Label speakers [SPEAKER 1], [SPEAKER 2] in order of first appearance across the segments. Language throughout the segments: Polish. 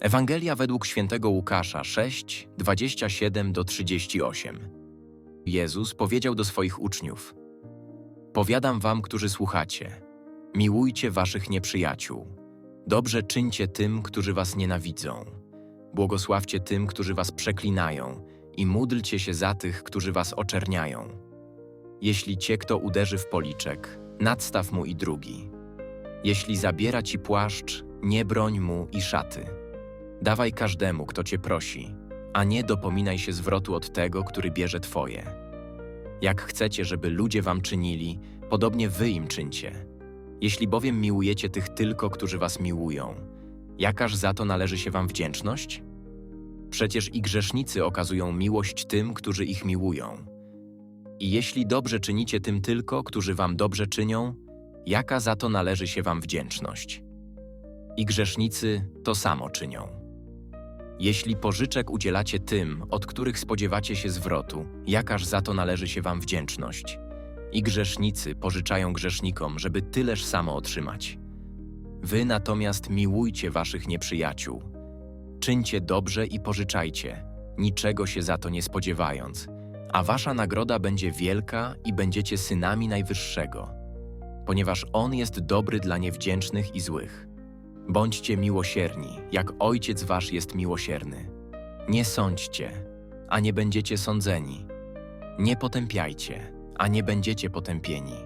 [SPEAKER 1] Ewangelia według świętego Łukasza 6, 27 do 38. Jezus powiedział do swoich uczniów: Powiadam wam, którzy słuchacie, miłujcie waszych nieprzyjaciół, dobrze czyńcie tym, którzy was nienawidzą, błogosławcie tym, którzy was przeklinają i módlcie się za tych, którzy was oczerniają. Jeśli cię kto uderzy w policzek, nadstaw mu i drugi. Jeśli zabiera ci płaszcz, nie broń mu i szaty. Dawaj każdemu, kto cię prosi, a nie dopominaj się zwrotu od tego, który bierze twoje. Jak chcecie, żeby ludzie wam czynili, podobnie wy im czyńcie. Jeśli bowiem miłujecie tych tylko, którzy was miłują, jakaż za to należy się wam wdzięczność? Przecież i grzesznicy okazują miłość tym, którzy ich miłują. I jeśli dobrze czynicie tym tylko, którzy wam dobrze czynią, jaka za to należy się wam wdzięczność? I grzesznicy to samo czynią. Jeśli pożyczek udzielacie tym, od których spodziewacie się zwrotu, jakaż za to należy się wam wdzięczność? I grzesznicy pożyczają grzesznikom, żeby tyleż samo otrzymać. Wy natomiast miłujcie waszych nieprzyjaciół. Czyńcie dobrze i pożyczajcie, niczego się za to nie spodziewając, a wasza nagroda będzie wielka i będziecie synami Najwyższego, ponieważ On jest dobry dla niewdzięcznych i złych. Bądźcie miłosierni, jak Ojciec Wasz jest miłosierny. Nie sądźcie, a nie będziecie sądzeni. Nie potępiajcie, a nie będziecie potępieni.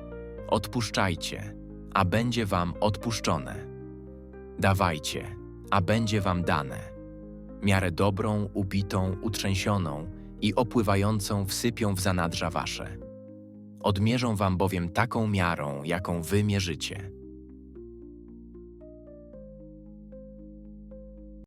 [SPEAKER 1] Odpuszczajcie, a będzie Wam odpuszczone. Dawajcie, a będzie Wam dane. Miarę dobrą, ubitą, utrzęsioną i opływającą wsypią w zanadrza Wasze. Odmierzą Wam bowiem taką miarą, jaką Wy mierzycie.